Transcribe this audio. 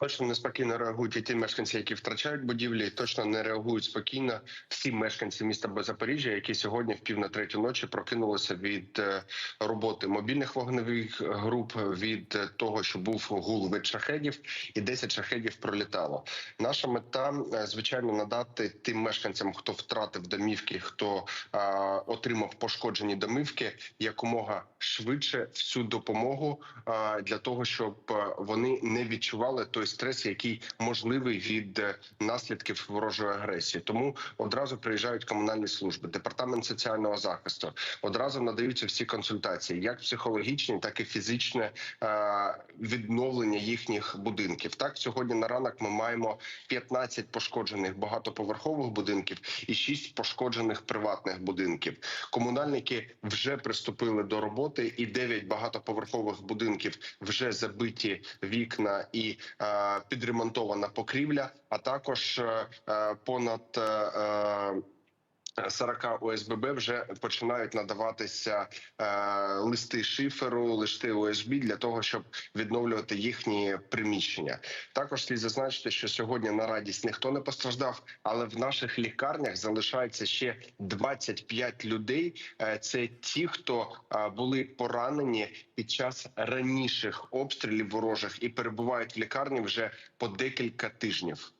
Точно неспокійно реагують і ті мешканці, які втрачають будівлі. і Точно не реагують спокійно всі мешканці міста Запоріжжя, які сьогодні в пів на третю ночі прокинулися від е, роботи мобільних вогневих груп, від е, того, що був гул від шахедів, і 10 шахедів пролітало. Наша мета е, звичайно надати тим мешканцям, хто втратив домівки, хто е, отримав пошкоджені домівки, якомога швидше всю допомогу е, для того, щоб вони не відчували той стрес, який можливий від е, наслідків ворожої агресії. Тому одразу приїжджають комунальні служби, департамент соціального захисту. Одразу надаються всі консультації, як психологічні, так і фізичне е, відновлення їхніх будинків. Так сьогодні на ранок ми маємо 15 пошкоджених багатоповерхових будинків і 6 пошкоджених приватних будинків. Комунальники вже приступили до роботи, і 9 багатоповерхових будинків вже забиті вікна і е, підремонтована покрівля, а також е, е, понад е, 40 ОСББ вже починають надаватися е, листи шиферу, листи ОСБ для того, щоб відновлювати їхні приміщення. Також слід зазначити, що сьогодні на радість ніхто не постраждав, але в наших лікарнях залишається ще 25 людей. Е, Це ті, хто е, були поранені під час раніших обстрілів ворожих і перебувають в лікарні вже по декілька тижнів.